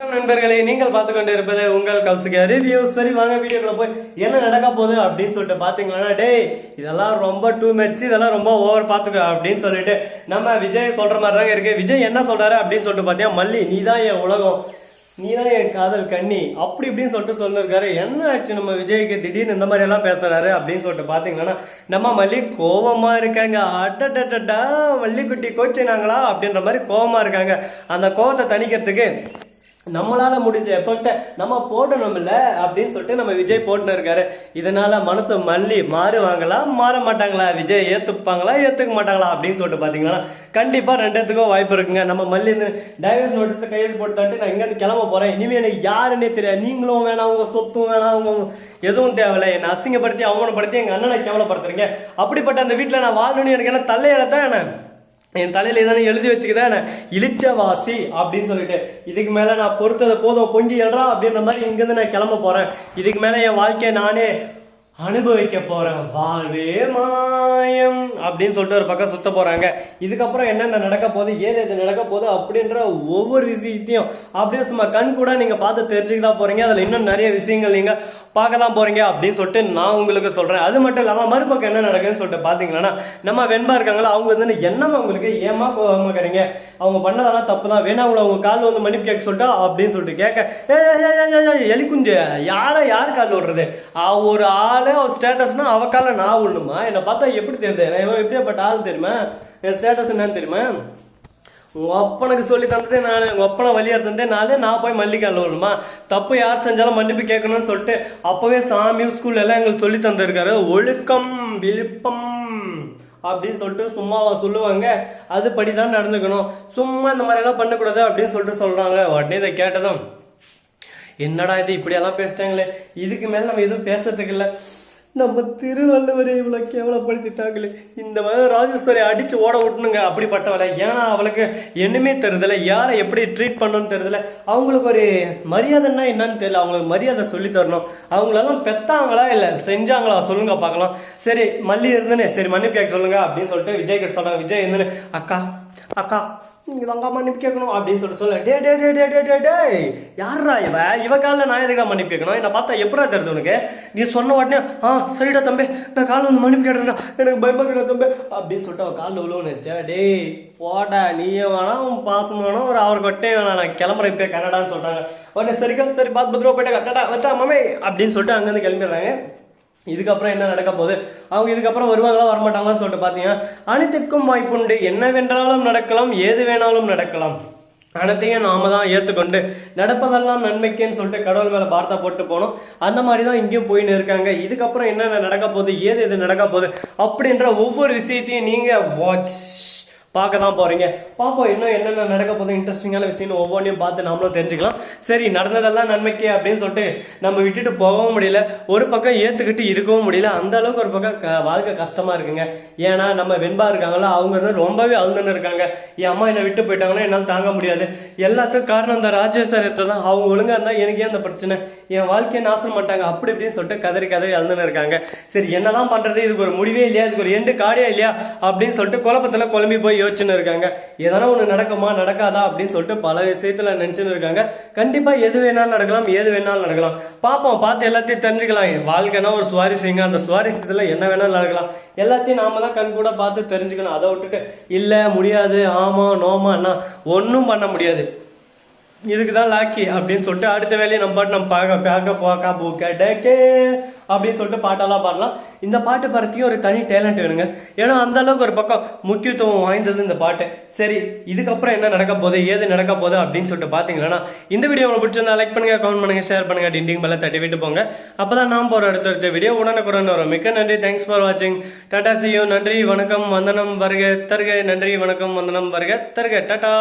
நண்பர்களே நீங்கள் பார்த்து கொண்டு இருப்பது உங்கள் கல்சுக்கு ரிவ்யூ சரி வாங்க வீடியோக்குள்ள போய் என்ன நடக்க போகுது அப்படின்னு சொல்லிட்டு பார்த்தீங்கன்னா டேய் இதெல்லாம் ரொம்ப டூ மச் இதெல்லாம் ரொம்ப ஓவர் பார்த்துக்க அப்படின்னு சொல்லிட்டு நம்ம விஜய் சொல்ற மாதிரி தாங்க இருக்கு. விஜய் என்ன சொல்றாரு அப்படின்னு சொல்லிட்டு பார்த்தீங்கன்னா மல்லி நீ தான் என் உலகம். நீ தான் என் காதல் கண்ணி. அப்படி இப்படின்னு சொல்லிட்டு சொல்லிருக்காரு. என்ன ஆச்சு நம்ம விஜய்க்கு? திடீர்னு இந்த மாதிரி எல்லாம் பேசுறாரு அப்படின்னு சொல்லிட்டு பாத்தீங்கன்னா நம்ம மல்லி கோவமா இருக்காங்க. அட்டட்டட்டா மல்லிக்குட்டி கோச்சினாங்களா அப்படின்ற மாதிரி கோவமா இருக்காங்க. அந்த கோவத்தை தணிக்கிறதுக்கு நம்மளால முடிஞ்ச எஃபெக்ட நம்ம போடணும் அப்படின்னு சொல்லிட்டு நம்ம விஜய் போட்டுன்னு இருக்காரு. இதனால மனசு மல்லி மாறுவாங்களா? மாற மாட்டாங்களா? விஜய் ஏத்துப்பாங்களா? ஏத்துக்க மாட்டாங்களா? அப்படின்னு சொல்லிட்டு பாத்தீங்கன்னா கண்டிப்பா ரெண்டுத்துக்கும் வாய்ப்பு இருக்குங்க. நம்ம மல்லி இந்த டைவர்ஸ் நோட்டீஸ் கையெழுத்து போட்டு நான் இங்க இருந்து கிளம்ப போறேன். இனிமே எனக்கு யாருன்னே தெரியாது. நீங்களும் வேணாம் உங்க சொத்தும் வேணாம் உங்க எதுவும் தேவையில்ல. என்னை அசிங்கப்படுத்தி அவமானப்படுத்தி எங்க அண்ணனை கேவலப்படுத்துறீங்க. அப்படிப்பட்ட அந்த வீட்டுல நான் வாழணும்னு எனக்கு என்ன தள்ளையில தான் என்ன? என் தலையில தானே எழுதி வச்சுக்கிதான் இளிச்சவாசி அப்படின்னு சொல்லிட்டு. இதுக்கு மேல நான் பொறுத்ததை போதும். பொங்கி எழுறா அப்படின்ற மாதிரி இங்கிருந்து நான் கிளம்ப போறேன். இதுக்கு மேல என் வாழ்க்கையை நானே அனுபவிக்க போறேன். வாழ்வே மா மாயம் அப்படின்னு சொல்லிட்டு ஒரு பக்கம் சுத்த போறாங்க. இதுக்கப்புறம் என்னென்ன நடக்க போகுது ஏது எது நடக்க போகுது அப்படின்ற ஒவ்வொரு விஷயத்தையும் அப்படியே சும்மா கண் கூட நீங்க பார்த்து தெரிஞ்சுக்க தான் போறீங்க. அதுல இன்னும் நிறைய விஷயங்கள் நீங்க பார்க்க தான் போறீங்க அப்படின்னு சொல்லிட்டு நான் உங்களுக்கு சொல்றேன். அது மட்டும் இல்லாம மறுபக்கம் என்ன நடக்குதுன்னு சொல்லிட்டு பாத்தீங்கன்னா நம்ம வெண்பா இருக்காங்களா அவங்க வந்து என்னமா உங்களுக்கு ஏமா கோவமாக்கறீங்க அவங்க பண்ணதெல்லாம் தப்பு தான் வேணா அவங்கள அவங்க கால் வந்து மன்னிப்பு கேட்க சொல்லிட்டா அப்படின்னு சொல்லிட்டு கேட்க எலிக்குஞ்சு யார யார் கால் விடுறது? ஒரு ஆளு ஸ்டேட்டஸ்னா அவ கால நான் விடணுமா? என்னை பார்த்தா எப்படி தெரியுது. நான் இவன் எப்படியாப்பட்ட ஆள் தெரியுமா? என் ஸ்டேட்டஸ் என்னன்னு தெரியுமா? உங்க அப்பனுக்கு சொல்லி தந்ததே நான். உங்க அப்பனை வழியா தந்தே நானே. நான் போய் மல்லிக்கால வரணுமா தப்பு யார் செஞ்சாலும் மன்னிப்பு கேட்கணும்னு சொல்லிட்டு அப்பவே சாமி ஸ்கூல்ல எல்லாம் எங்களுக்கு சொல்லி தந்திருக்காரு. ஒழுக்கம் விழுப்பம் அப்படின்னு சொல்லிட்டு சும்மாவா சொல்லுவாங்க. அதுபடி தான் நடந்துக்கணும். சும்மா இந்த மாதிரி எல்லாம் பண்ணக்கூடாது அப்படின்னு சொல்லிட்டு சொல்றாங்க உடனே இதை கேட்டதும் என்னடா இது இப்படியெல்லாம் பேசிட்டாங்களே? இதுக்கு மேல நம்ம எதுவும் பேசுறதுக்கு இல்லை. நம்ம திருவள்ளுவரை இவ்வளோ கேவலப்படுத்திட்டாங்களே. இந்த மாதிரி ராஜேஸ்வரி அடிச்சு ஓட விட்டணுங்க அப்படிப்பட்டவளை. ஏன்னா அவளுக்கு என்னமே தெரியல யாரை எப்படி ட்ரீட் பண்ணணும்னு தெரியல அவங்களுக்கு ஒரு மரியாதைன்னா என்னன்னு தெரியல. அவங்களுக்கு மரியாதை சொல்லி தரணும். அவங்களெல்லாம் பெத்தாங்களா இல்லை செஞ்சாங்களா? சொல்லுங்க பார்க்கலாம். சரி மல்லி இருந்தனே. சரி மன்னிப்பு கேட்க சொல்லுங்க அப்படின்னு சொல்லிட்டு விஜய் கிட்ட சொன்னாங்க விஜய் இருந்தனே அக்கா அக்கா நீங்க தாங்க மன்னிப்பு கேட்கணும் அப்படின்னு சொல்லிட்டு சொல்ல. டே டே டே டே டே டே டே யாரா இவ? இவ காலில் நான் எதுக்கா மன்னிப்பு கேட்கணும்? என்ன பார்த்தா எப்படா தெரியுது உனக்கு? நீ சொன்ன உடனே ஆ சரிடா தம்பி. நான் காலில் வந்து மன்னிப்பு கேட்டேன்டா. எனக்கு பயப்படுறா தம்பி. அப்படின்னு சொல்லிட்டு அவள் காலில் விழுவுன்னு வச்சா டேய் போடா. நீயே வேணாம் உன் பாசம் வேணும் ஒரு அவர் கொட்டே வேணாம் நான் கிளம்புறேன் இப்போ கனடான்னு சொல்கிறாங்க உடனே சரிக்கா சரி பார்த்து பத்திரமா போயிட்டா கட்டடா வட்டா மாமே அப்படின்னு சொல்லிட்டு அங்கேருந்து கிளம்பிடுறாங்க. இதுக்கப்புறம் என்ன நடக்க போகுது? அவங்க இதுக்கப்புறம் வருவாங்களா வரமாட்டாங்களான்னு சொல்லிட்டு பார்த்தீங்கன்னா அனைத்துக்கும் வாய்ப்புண்டு என்னவென்றாலும் நடக்கலாம் ஏது வேணாலும் நடக்கலாம். அனைத்தையும் நாம தான் ஏற்றுக்கொண்டு நடப்பதெல்லாம் நன்மைக்குன்னு சொல்லிட்டு கடவுள் மேலே வார்த்தை போட்டு போனோம். அந்த மாதிரி தான் இங்கேயும் போயின்னு இருக்காங்க. இதுக்கப்புறம் என்னென்ன நடக்க போகுது ஏது எது நடக்க போகுது அப்படின்ற ஒவ்வொரு விஷயத்தையும் நீங்கள் வாட்ச் பார்க்க தான் போறீங்க. பார்ப்போம் இன்னும் என்னென்ன நடக்க போதும் இன்ட்ரெஸ்டிங்கான விஷயம் ஒவ்வொன்றையும் பார்த்து நாமளும் தெரிஞ்சுக்கலாம். சரி நடந்ததெல்லாம் நன்மைக்கு அப்படின்னு சொல்லிட்டு நம்ம விட்டுட்டு போகவும் முடியல. ஒரு பக்கம் ஏத்துக்கிட்டு இருக்கவும் முடியல. அந்த அளவுக்கு ஒரு பக்கம் க- வாழ்க்கை கஷ்டமா இருக்குங்க. ஏன்னா நம்ம வெண்பா இருக்காங்களோ? அவங்க வந்து ரொம்பவே அழுதுன்னு இருக்காங்க. என் அம்மா என்னை விட்டு போயிட்டாங்கன்னா என்னால் தாங்க முடியாது. எல்லாத்துக்கும் காரணம் அந்த ராஜேஸ்வரத்தை தான். அவங்க ஒழுங்கா இருந்தா எனக்கு ஏன் அந்த பிரச்சனை. என் வாழ்க்கையை நாசம் பண்ணிட்டாங்க. அப்படி இப்படின்னு சொல்லிட்டு கதறி கதறி அழுதுன்னு இருக்காங்க. சரி என்னதான் பண்றது? இதுக்கு ஒரு முடிவே இல்லையா? இதுக்கு ஒரு எண்டு காடியா இல்லையா? அப்படின்னு சொல்லிட்டு குழப்பத்துல குழம்பி போய் யோசிச்சுன்னு இருக்காங்க எதனா ஒன்று நடக்குமா நடக்காதா அப்படின்னு சொல்லிட்டு பல விஷயத்துல நினச்சின்னு இருக்காங்க கண்டிப்பா எது வேணாலும் நடக்கலாம் எது வேணாலும் நடக்கலாம் பார்ப்போம் பார்த்து எல்லாத்தையும் தெரிஞ்சுக்கலாம் வாழ்க்கைனா ஒரு சுவாரஸ்யங்க அந்த சுவாரஸ்யத்துல என்ன வேணாலும் நடக்கலாம் எல்லாத்தையும் நாம தான் கண் கூட பார்த்து தெரிஞ்சுக்கணும் அதை விட்டுட்டு இல்லை முடியாது ஆமா நோமான்னா ஒன்றும் பண்ண முடியாது இதுக்கு தான் லாக்கி அப்படின்னு சொல்லிட்டு அடுத்த வேலையை நம்ம பாட்டு நம்ம பார்க்க பார்க்க போக்கா போக்க டேக்கே அப்படின்னு சொல்லிட்டு பாட்டெல்லாம் பாடலாம். இந்த பாட்டு பாடத்தையும் ஒரு தனி டேலண்ட் வேணுங்க. ஏன்னா அந்த அளவுக்கு ஒரு பக்கம் முக்கியத்துவம் வாய்ந்தது இந்த பாட்டு. சரி இதுக்கப்புறம் என்ன நடக்க போகுது ஏது நடக்க போகுது அப்படின்னு சொல்லிட்டு பார்த்தீங்கன்னா இந்த வீடியோ உங்களுக்கு பிடிச்சிருந்தா லைக் பண்ணுங்க கமெண்ட் பண்ணுங்க ஷேர் பண்ணுங்க டிண்டிங் பெல்ல தட்டி விட்டு போங்க. அப்பதான் நான் போற அடுத்த அடுத்த வீடியோ உடனுக்குடன் வரும். மிக்க நன்றி தேங்க்ஸ் ஃபார் வாட்சிங் டாடா சியூ நன்றி வணக்கம் வந்தனம் வருக தருக. நன்றி வணக்கம் வந்தனம் வருக தருக. டாடா